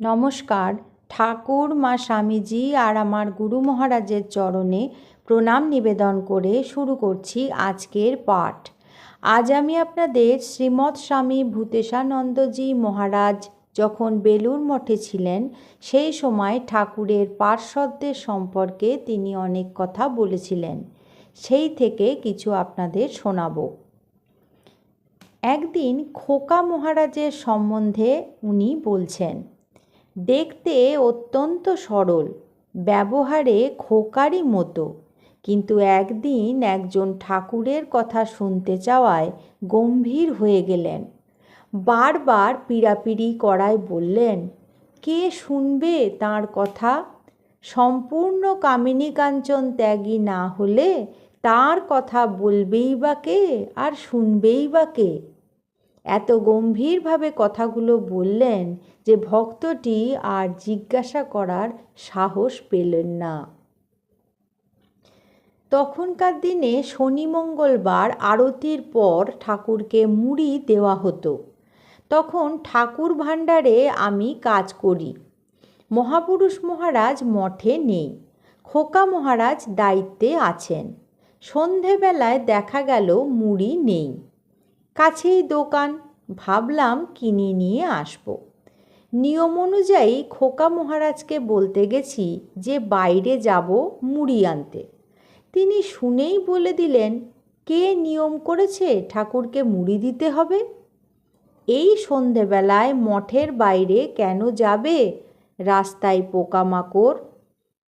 নমস্কার। ঠাকুর, মা স্বামীজি আর আমার গুরু মহারাজের চরণে প্রণাম নিবেদন করে শুরু করছি আজকের পাঠ। আজ আমি আপনাদের শ্রীমৎ স্বামী ভূতেশানন্দজি মহারাজ যখন বেলুর মঠে ছিলেন, সেই সময় ঠাকুরের পার্শ্বদের সম্পর্কে তিনি অনেক কথা বলেছিলেন। সেই থেকে কিছু আপনাদের শোনাবো। একদিন খোকা মহারাজের সম্বন্ধে উনি বলছেন দেখতে অত্যন্ত সরল, ব্যবহারে খোকারই মতো। কিন্তু একদিন একজন ঠাকুরের কথা শুনতে চাওয়ায় গম্ভীর হয়ে গেলেন। বারবার পীড়াপিড়ি করায় বললেন, কে শুনবে তার কথা? সম্পূর্ণ কামিনী কাঞ্চন ত্যাগী না হলে তার কথা বলবেই বা কে আর শুনবেই বা কে? এত গম্ভীরভাবে কথাগুলো বললেন যে ভক্তটি আর জিজ্ঞাসা করার সাহস পেলেন না। তখনকার দিনে শনি মঙ্গলবার আরতির পর ঠাকুরকে মুড়ি দেওয়া হতো। তখন ঠাকুর ভাণ্ডারে আমি কাজ করি। মহাপুরুষ মহারাজ মঠে নেই। খোকা মহারাজ দায়িত্বে আছেন। সন্ধেবেলায় দেখা গেল মুড়ি নেই। কাছেই দোকান, ভাবলাম কিনে নিয়ে আসব। নিয়ম অনুযায়ী খোকা মহারাজকে বলতে গেছি যে বাইরে যাব মুড়ি আনতে। তিনি শুনেই বলে দিলেন, কে নিয়ম করেছে ঠাকুরকে মুড়ি দিতে হবে? এই সন্ধেবেলায় মঠের বাইরে কেন যাবে? রাস্তায় পোকামাকড়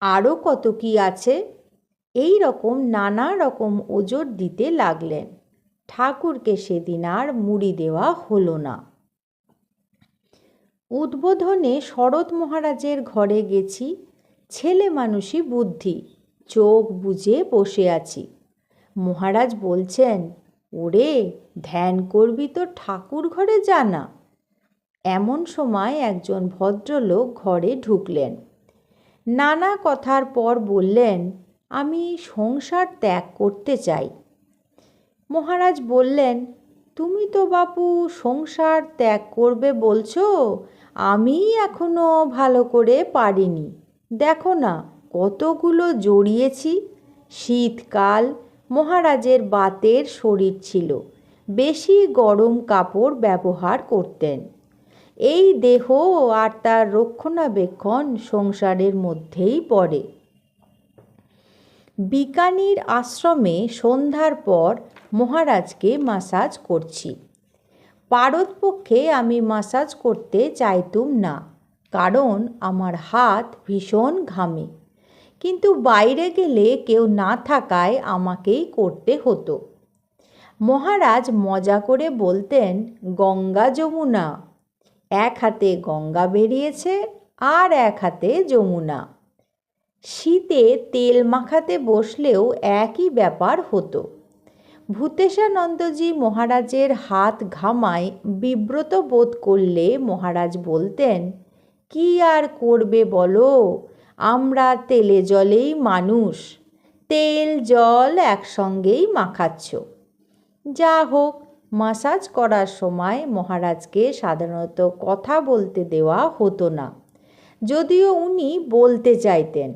আরও কত কি আছে? এই রকম নানা রকম ওজোর দিতে লাগলেন। ঠাকুরকে সেদিন আর মুড়ি দেওয়া হলো না। উদ্বোধনে শরৎ মহারাজের ঘরে গেছি, ছেলে মানুষই বুদ্ধি, চোখ বুঝে বসে আছি। মহারাজ বলছেন, ওরে, ধ্যান করবি তো ঠাকুর ঘরে জানা এমন সময় একজন ভদ্রলোক ঘরে ঢুকলেন। নানা কথার পর বললেন, আমি সংসার ত্যাগ করতে চাই। মহারাজ বললেন, তুমি তো বাপু সংসার ত্যাগ করবে বলছো? আমি এখনও ভালো করে পারিনি। দেখো না, কতগুলো জড়িয়েছি। শীতকাল মহারাজের বাতের শরীর ছিল। বেশি গরম কাপড় ব্যবহার করতেন। এই দেহ আর তার রক্ষণাবেক্ষণ সংসারের মধ্যেই পড়ে। বিকানির আশ্রমে সন্ধ্যার পর মহারাজকে মাসাজ করছি। পারতপক্ষে আমি মাসাজ করতে চাইতুম না, কারণ আমার হাত ভীষণ ঘামে। কিন্তু বাইরে গেলে কেউ না থাকায় আমাকেই করতে হতো। মহারাজ মজা করে বলতেন, গঙ্গা যমুনা। এক হাতে গঙ্গা বেরিয়েছে আর এক হাতে যমুনা। শীতে তেল মাখাতে বসলেও একই ব্যাপার হতো। ভূতেশানন্দজি মহারাজের হাত ঘামায় বিব্রত বোধ করলে মহারাজ বলতেন, কি আর করবে বলো? আমরা তেলে জলেই মানুষ। তেল, জল একসঙ্গেই মাখাচ্ছ। যা হোক, মাসাজ করার সময় মহারাজকে সাধারণত কথা বলতে দেওয়া হতো না। যদিও উনি বলতে চাইতেন।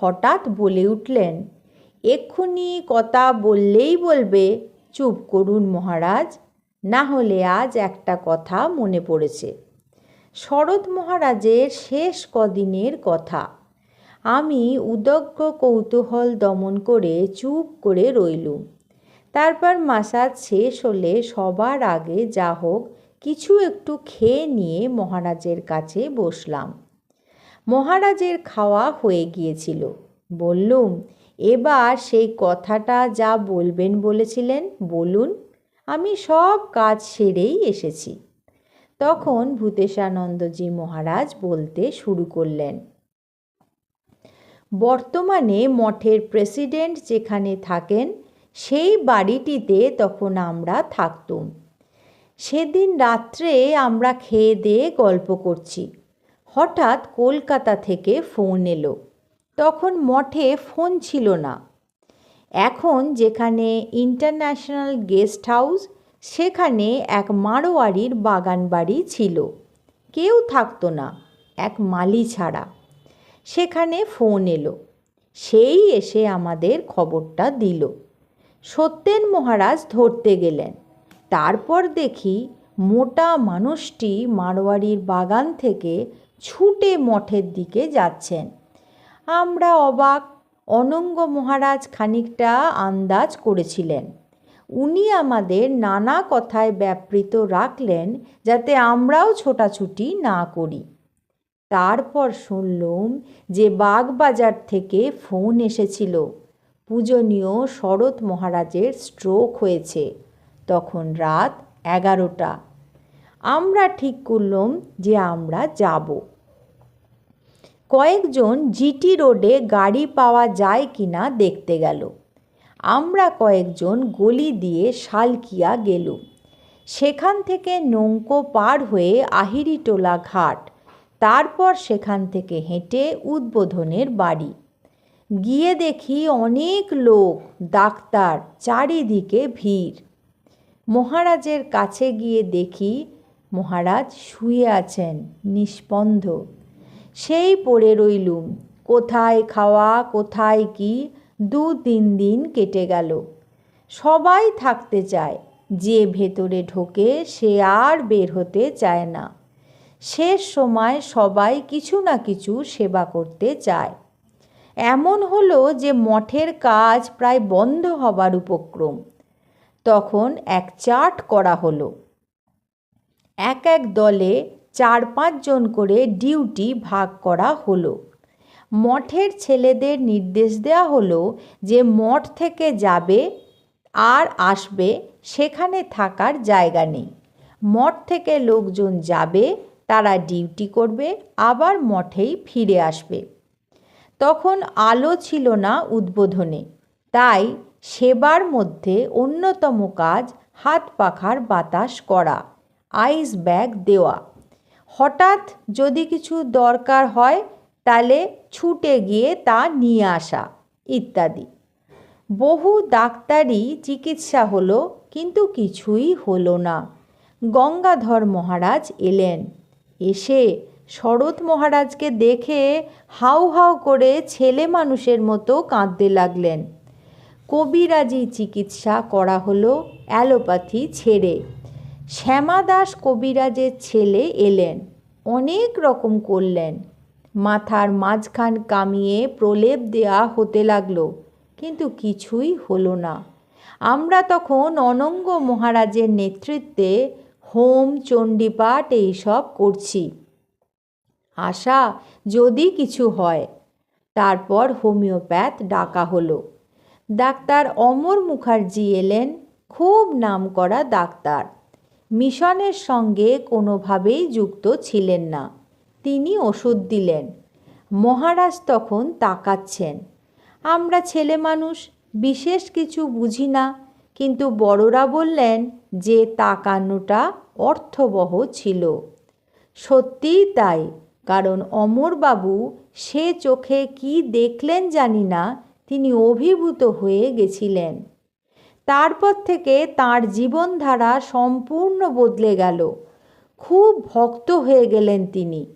হঠাৎ বলে উঠলেন এক্ষুনি কথা বললেই বলবে, চুপ করুন মহারাজ। না হলে আজ একটা কথা মনে পড়েছে। শরৎ মহারাজের শেষ কদিনের কথা। আমি উদগ্র কৌতূহল দমন করে চুপ করে রইলুম। তারপর মাসাজ শেষ হলে সবার আগে যা হোক, কিছু একটু খেয়ে নিয়ে মহারাজের কাছে বসলাম। মহারাজের খাওয়া হয়ে গিয়েছিল। বললুম এবার সেই কথাটা যা বলবেন বলেছিলেন, বলুন, আমি সব কাজ সেরেই এসেছি। তখন ভূতেশানন্দজি মহারাজ বলতে শুরু করলেন, বর্তমানে মঠের প্রেসিডেন্ট যেখানে থাকেন, সেই বাড়িটিতে তখন আমরা থাকতুম। সেদিন রাত্রে আমরা খেয়ে দিয়ে গল্প করছি। হঠাৎ কলকাতা থেকে ফোন এলো। তখন মঠে ফোন ছিল না। এখন যেখানে ইন্টারন্যাশনাল গেস্ট হাউস, সেখানে এক মারোয়ারির বাগান বাড়ি ছিল। কেউ থাকতো না, এক মালি ছাড়া। সেখানে ফোন এলো। সেই এসে আমাদের খবরটা দিল। সত্যেন মহারাজ ধরতে গেলেন। তারপর দেখি মোটা মানুষটি মারোয়ারির বাগান থেকে ছুটে মঠের দিকে যাচ্ছেন। আমরা অবাক। অনঙ্গ মহারাজ খানিকটা আন্দাজ করেছিলেন। উনি আমাদের নানা কথায় ব্যাপৃত রাখলেন যাতে আমরাও ছোটাছুটি না করি। তারপর শুনলুম যে বাগবাজার থেকে ফোন এসেছিল। পূজনীয় শরৎ মহারাজের স্ট্রোক হয়েছে। তখন রাত এগারোটা। আমরা ঠিক করলাম যে আমরা যাব। কয়েকজন জিটি রোডে গাড়ি পাওয়া যায় কি না দেখতে গেল। আমরা কয়েকজন গলি দিয়ে শালকিয়া গেলুম। সেখান থেকে নৌকো পার হয়ে আহিরিটোলা ঘাট, তারপর সেখান থেকে হেঁটে উদ্বোধনের বাড়ি। গিয়ে দেখি অনেক লোক, ডাক্তার, চারিদিকে ভিড়। মহারাজের কাছে গিয়ে দেখি মহারাজ শুয়ে আছেন, নিষ্পন্দ। সেই পড়ে রইলুম। কোথায় খাওয়া, কোথায় কি, দু তিন দিন কেটে গেল। সবাই থাকতে চায়, যে ভেতরে ঢোকে সে আর বের হতে চায় না। শেষ সময় সবাই কিছু না কিছু সেবা করতে চায়। এমন হলো যে মঠের কাজ প্রায় বন্ধ হবার উপক্রম। তখন এক চার্ট করা হলো। এক এক দলে চার পাঁচজন করে ডিউটি ভাগ করা হলো। মঠের ছেলেদের নির্দেশ দেওয়া হলো যে মঠ থেকে যাবে আর আসবে, সেখানে থাকার জায়গা নেই। মঠ থেকে লোকজন যাবে, তারা ডিউটি করবে, আবার মঠেই ফিরে আসবে। তখন আলো ছিল না উদ্বোধনে, তাই সেবার মধ্যে অন্যতম কাজ হাত পাখার বাতাস করা, আইস ব্যাগ দেওয়া। হঠাৎ যদি কিছু দরকার হয় তাহলে ছুটে গিয়ে তা নিয়ে আসা, ইত্যাদি। বহু ডাক্তারি চিকিৎসা হলো, কিন্তু কিছুই হলো না। গঙ্গাধর মহারাজ এলেন। এসে শরৎ মহারাজকে দেখে হাউ হাউ করে ছেলে মানুষের মতো কাঁদতে লাগলেন। কবিরাজি চিকিৎসা করা হলো অ্যালোপ্যাথি ছেড়ে। শ্যামাদাস কবিরাজের ছেলে এলেন, অনেক রকম করলেন। মাথার মাঝখান কামিয়ে প্রলেপ দেয়া হতে লাগল, কিন্তু কিছুই হলো না। আমরা তখন অনঙ্গ মহারাজের নেতৃত্বে হোম, চণ্ডীপাঠ এইসব করছি। আশা যদি কিছু হয়, তারপর হোমিওপ্যাথ ডাকা হলো। ডাক্তার অমর মুখার্জি এলেন, খুব নাম করা ডাক্তার। মিশনের সঙ্গে কোনোভাবেই যুক্ত ছিলেন না। তিনি ওষুধ দিলেন। মহারাজ তখন তাকাচ্ছেন। আমরা ছেলে মানুষ, বিশেষ কিছু বুঝি না, কিন্তু বড়রা বললেন যে তাকানোটা অর্থবহ ছিল। সত্যিই তাই, কারণ অমরবাবু সে চোখে কি দেখলেন জানি না, তিনি অভিভূত হয়ে গেছিলেন। তারপর থেকে তার জীবনধারা সম্পূর্ণ বদলে গেল। খুব ভক্ত হয়ে গেলেন তিনি।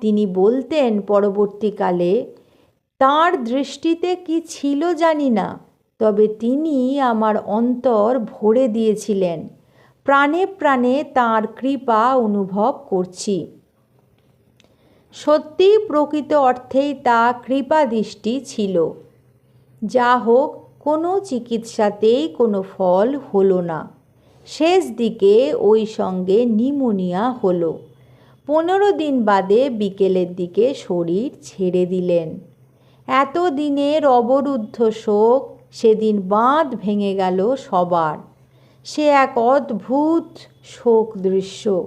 তিনি বলতেন পরবর্তীকালে, তার দৃষ্টিতে কি ছিল জানি না, তবে তিনি আমার অন্তর ভরে দিয়েছিলেন। প্রাণে প্রাণে তার কৃপা অনুভব করছি। সত্যি প্রকৃত অর্থেই তা কৃপা দৃষ্টি ছিল। যা হোক কোনো চিকিৎসাতেই কোনো ফল হলো না। শেষ দিকে ওই সঙ্গে নিমোনিয়া হলো। পনেরো দিন বাদে বিকেলের দিকে শরীর ছেড়ে দিলেন। এত দিনের অবরুদ্ধ শোক সেদিন বাঁধ ভেঙে গেল সবার। সে এক অদ্ভুত শোক দৃশ্য।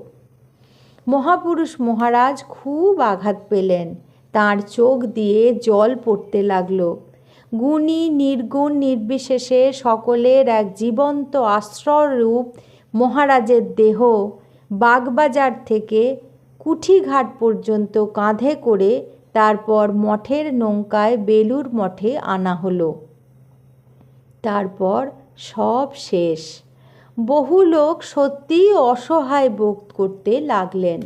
মহাপুরুষ মহারাজ খুব আঘাত পেলেন। তার চোখ দিয়ে জল পড়তে লাগল। গুণী, নির্গুণ, নির্বিশেষে সকলের এক জীবন্ত আশ্রয়রূপ মহারাজের দেহ বাগবাজার থেকে কুঠিঘাট পর্যন্ত কাঁধে করে তারপর মঠের নৌকায় বেলুর মঠে আনা হলো। তারপর সব শেষ। বহু লোক সত্যিই অসহায় বোধ করতে লাগলেন।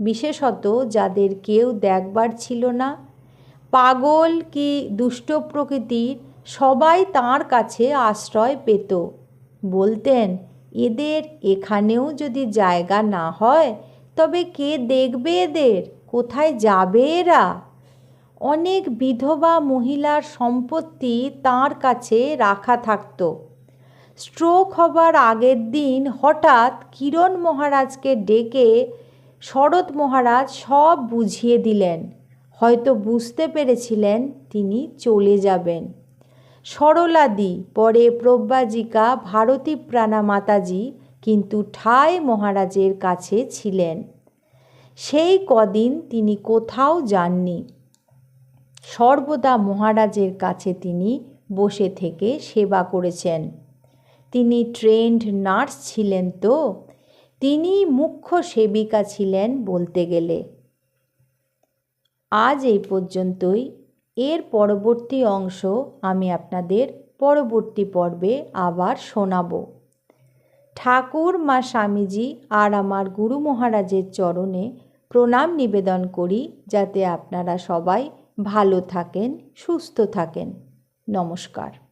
বিশেষত যাদের কেউ দেখবার ছিল না পাগল কি দুষ্ট প্রকৃতির সবাই তাঁর কাছে আশ্রয় পেত। বলতেন, এদের এখানেও যদি জায়গা না হয়, তবে কে দেখবে এদের? কোথায় যাবে এরা? অনেক বিধবা মহিলার সম্পত্তি তাঁর কাছে রাখা থাকত। স্ট্রোক হবার আগের দিন হঠাৎ কিরণ মহারাজকে ডেকে শরৎ মহারাজ সব বুঝিয়ে দিলেন। হয়তো বুঝতে পেরেছিলেন তিনি চলে যাবেন। সরলাদি পরে প্রব্যাজিকা ভারতী প্রাণা মাতাজি কিন্তু ঠাই মহারাজের কাছে ছিলেন। সেই কদিন তিনি কোথাও যাননি। সর্বদা মহারাজের কাছে তিনি বসে থেকে সেবা করেছেন। তিনি ট্রেন্ড নার্স ছিলেন তো তিনি মুখ্য সেবিকা ছিলেন বলতে গেলে। আজ এই পর্যন্তই। এর পরবর্তী অংশ আমি আপনাদের পরবর্তী পর্বে আবার শোনাব। ঠাকুর মা স্বামীজি আর আমার গুরু মহারাজের চরণে প্রণাম নিবেদন করি, যাতে আপনারা সবাই ভালো থাকেন, সুস্থ থাকেন। নমস্কার।